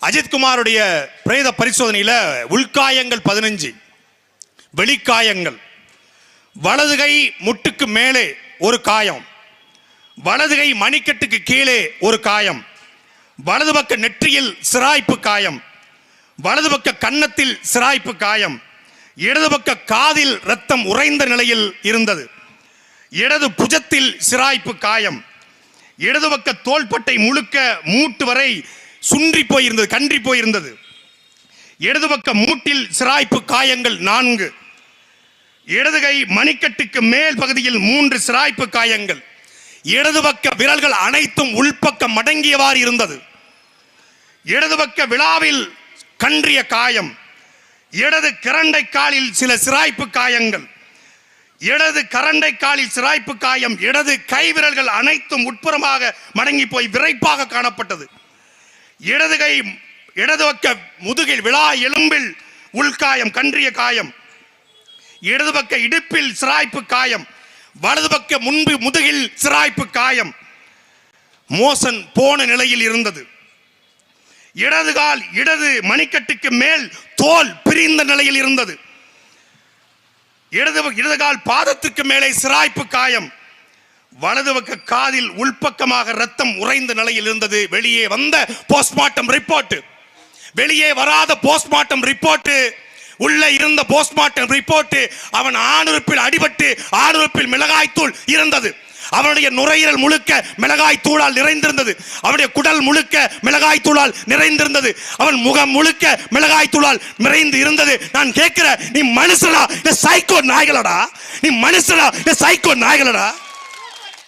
அஜித்குமாருடைய பிரேத பரிசோதனையில் உள்காயங்கள் பதினஞ்சு வெளிக்காயங்கள். வலதுகை முட்டுக்கு மேலே ஒரு காயம். வலதுகை மணிக்கட்டுக்கு கீழே ஒரு காயம். வலது பக்க நெற்றியில் சிராய்ப்பு காயம். வலது பக்க கன்னத்தில் சிராய்ப்பு காயம். இடது பக்க காதில் ரத்தம் உறைந்த நிலையில் இருந்தது. இடது புஜத்தில் சிராய்ப்பு காயம். இடது பக்க தோள்பட்டை முழுக்க மூட்டு வரை சுன்றி போயிருந்தது கன்றி போயிருந்தது. இடது பக்க மூட்டில் சிராய்ப்பு காயங்கள் நான்கு. இடது கை மணிக்கட்டுக்கு மேல் பகுதியில் மூன்று சிராய்ப்பு காயங்கள். இடது பக்க விரல்கள் அனைத்தும் உள்பக்கம் மடங்கியவாறு இருந்தது. இடது பக்க விழாவில் கன்றிய காயம். இடது கரண்டை காலில் சில சிராய்ப்பு காயங்கள். இடது கரண்டை காலில் சிராய்ப்பு காயம். இடது கை விரல்கள் அனைத்தும் உட்புறமாக மடங்கி போய் விரைப்பாக காணப்பட்டது. இடது கை இடது பக்க முதுகில் விழா எலும்பில் உள்காயம் கன்றிய காயம். இடது பக்க இடுப்பில் சிராய்ப்பு காயம். வலது பக்க முன்பு முதுகில் சிராய்ப்பு காயம். மோசன் போன நிலையில் இருந்தது. இடது கால் இடது மணிக்கட்டுக்கு மேல் தோல் பிரிந்த நிலையில் இருந்தது. இடது இடது கால் பாதத்துக்கு மேலே சிராய்ப்பு காயம். வலது பக்க காதில் உள்பக்கமாக ரத்தம் உறைந்த நிலையில் இருந்தது. வெளியே வந்த போஸ்ட்மார்ட்டம் ரிப்போர்ட் வெளியே வராத போஸ்ட்மார்ட்டம் ரிப்போர்ட் உள்ள இருந்த போஸ்ட்மார்ட்டம் ரிப்போர்ட் அவன் ஆணுறுப்பில் அடிபட்டு ஆணுறுப்பில் மிளகாய்த்தூள் இருந்தது. அவனுடைய நுரையீரல் முழுக்க மிளகாய் தூளால் நிறைந்திருந்தது. அவனுடைய குடல் முழுக்க மிளகாய் தூளால் நிறைந்திருந்தது. அவன் முகம் முழுக்க மிளகாய் தூளால் நிறைந்து இருந்தது. நான் கேட்கிற நீ மனுஷனா? இந்த சைக்கோ நாய்களடா? நீ மனுஷனா? இந்த சைக்கோ நாய்களடா?